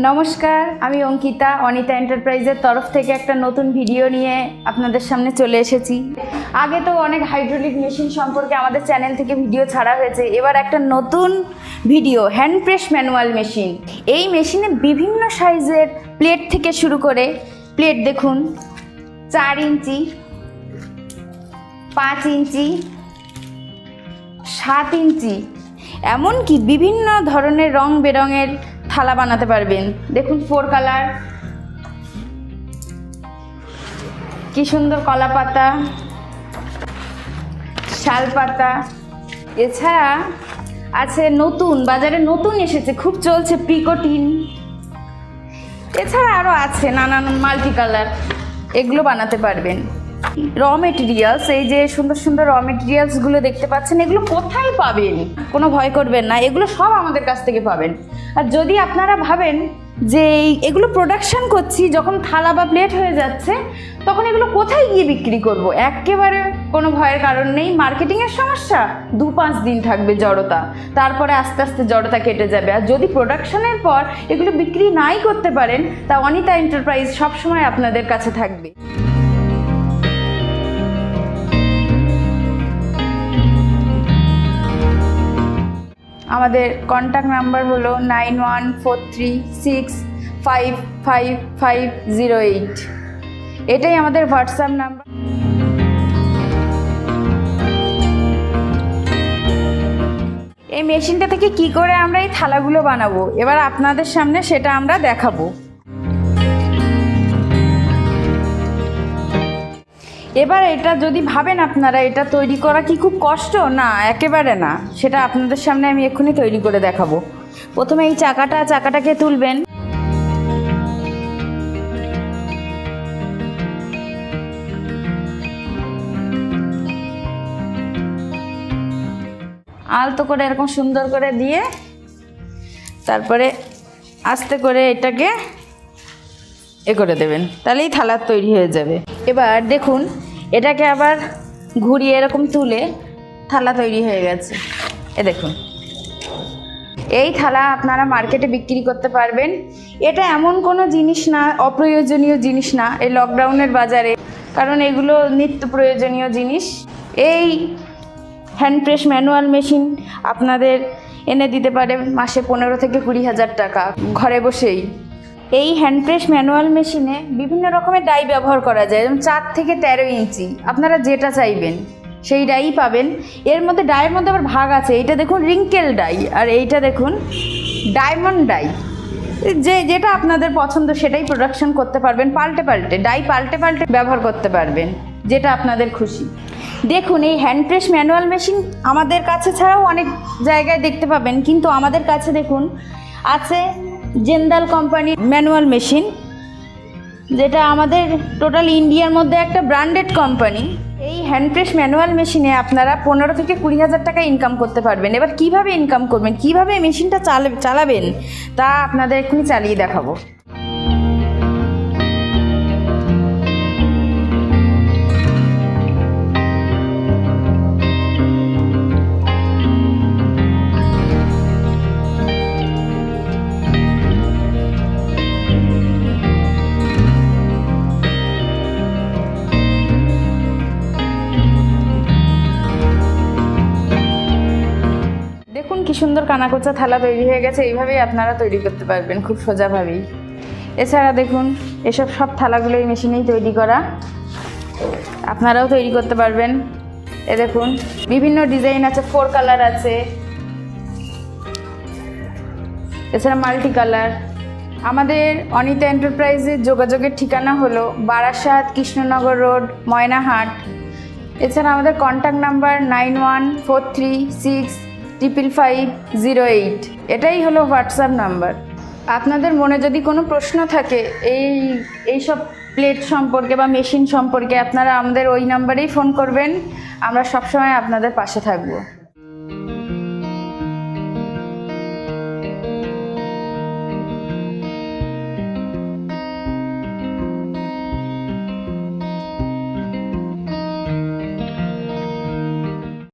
নমস্কার, আমি অঙ্কিতা, অনিতা এন্টারপ্রাইজের তরফ থেকে একটা নতুন ভিডিও নিয়ে আপনাদের সামনে চলে এসেছি। আগে তো অনেক হাইড্রোলিক মেশিন সম্পর্কে আমাদের চ্যানেল থেকে ভিডিও ছাড়া হয়েছে, এবার একটা নতুন video hand press manual machine এই মেশিনে বিভিন্ন সাইজের প্লেট থেকে শুরু করে প্লেট দেখুন, চার ইঞ্চি, পাঁচ ইঞ্চি, সাত ইঞ্চি, এমনকি বিভিন্ন ধরনের রং বেরঙের থালা বানাতে পারবেন। দেখুন ফোর কালার কি সুন্দর কলা পাতা, শাল পাতা। এছাড়া আছে নতুন, বাজারে নতুন এসেছে, খুব চলছে পিকোটিন এছাড়া আরও আছে নানান মাল্টি কালার এগুলো বানাতে পারবেন। র মেটেরিয়ালস এই যে সুন্দর সুন্দর র মেটেরিয়ালসগুলো দেখতে পাচ্ছেন, এগুলো কোথায় পাবেন? কোনো ভয় করবেন না, এগুলো সব আমাদের কাছ থেকে পাবেন। আর যদি আপনারা ভাবেন যে এগুলো প্রোডাকশন করছি, যখন থালা বা প্লেট হয়ে যাচ্ছে, তখন এগুলো কোথায় গিয়ে বিক্রি করব? একেবারে কোনো ভয়ের কারণ নেই মার্কেটিংয়ের সমস্যা। দু পাঁচ দিন থাকবে জড়তা, তারপরে আস্তে আস্তে জড়তা কেটে যাবে। আর যদি প্রোডাকশনের পর এগুলো বিক্রি নাই করতে পারেন, তা অনিতা এন্টারপ্রাইজ সবসময় আপনাদের কাছে থাকবে। আমাদের কন্ট্যাক্ট নাম্বার হলো nine one four three six five five five zero eight এটাই আমাদের হোয়াটসঅ্যাপ নাম্বার এই মেশিনটা থেকে কি করে আমরা এই থালাগুলো বানাবো? এবার আপনাদের সামনে সেটা আমরা দেখাবো। এবার এটা যদি ভাবেন আপনারা, এটা তৈরি করা কি খুব কষ্ট? না, একেবারে না। সেটা আপনাদের সামনে আমি এক্ষুনি তৈরি করে দেখাবো। প্রথমে এই চাকাটা, চাকাটাকে তুলবেন। আলতো করে এরকম সুন্দর করে দিয়ে, তারপরে আস্তে করে এটাকে এ করে দেবেন। তাহলেই থালার তৈরি হয়ে যাবে। এবার দেখুন এটাকে আবার ঘুরিয়ে এরকম তুলে থালা তৈরি হয়ে গেছে। এ দেখুন। এই থালা আপনারা মার্কেটে বিক্রি করতে পারবেন। এটা এমন কোনো জিনিস না, অপ্রয়োজনীয় জিনিস না এই লকডাউনের বাজারে। কারণ এগুলো নিত্য প্রয়োজনীয় জিনিস। এই হ্যান্ড প্রেস ম্যানুয়াল মেশিন আপনাদের এনে দিতে পারে মাসে পনেরো থেকে কুড়ি হাজার টাকা। ঘরে বসেই। এই হ্যান্ড প্রেস ম্যানুয়াল মেশিনে বিভিন্ন রকমের ডাই ব্যবহার করা যায়, যেমন চার থেকে তেরো ইঞ্চি। আপনারা যেটা চাইবেন, সেই ডাই পাবেন। এর মধ্যে ডাইয়ের মধ্যে আবার ভাগ আছে, এইটা দেখুন রিঙ্কেল ডাই আর এইটা দেখুন ডায়মন্ড ডাই যে, যেটা আপনাদের পছন্দ, সেটাই প্রোডাকশন করতে পারবেন, পাল্টে পাল্টে ডাই পাল্টে পাল্টে ব্যবহার করতে পারবেন, যেটা আপনাদের খুশি। দেখুন, এই হ্যান্ড প্রেস ম্যানুয়াল মেশিন আমাদের কাছে ছাড়াও অনেক জায়গায় দেখতে পাবেন, কিন্তু আমাদের কাছে দেখুন, আছে জেন্দাল কোম্পানি ম্যানুয়াল মেশিন, যেটা আমাদের টোটাল ইন্ডিয়ার মধ্যে একটা ব্র্যান্ডেড কোম্পানি। এই হ্যান্ড প্রেস ম্যানুয়াল মেশিনে আপনারা পনেরো থেকে কুড়ি হাজার টাকা ইনকাম করতে পারবেন। এবার কীভাবে ইনকাম করবেন? কীভাবে মেশিনটা চালা- চালাবেন? তা আপনাদের এক্ষুনি চালিয়ে দেখাবো। কি সুন্দর কানাকোচা থালা তৈরি হয়ে গেছে, এইভাবেই আপনারা তৈরি করতে পারবেন খুব সোজাভাবেই। এছাড়া দেখুন, এসব সব থালাগুলো এই মেশিনেই তৈরি করা। আপনারাও তৈরি করতে পারবেন। এ দেখুন, বিভিন্ন ডিজাইন আছে, ফোর কালার আছে। এছাড়া মাল্টি কালার। আমাদের অনিতা এন্টারপ্রাইজের যোগাযোগের ঠিকানা হলো বারাসাত কৃষ্ণনগর রোড, ময়নাহাট। এছাড়া আমাদের contact number nine one four three six triple five zero eight এটাই হলো হোয়াটসঅ্যাপ নাম্বার। আপনাদের মনে যদি কোনো প্রশ্ন থাকে, এই, এইসব প্লেট সম্পর্কে বা মেশিন সম্পর্কে আপনারা আমাদের ওই নাম্বারেই ফোন করবেন। আমরা সবসময় আপনাদের পাশে থাকব।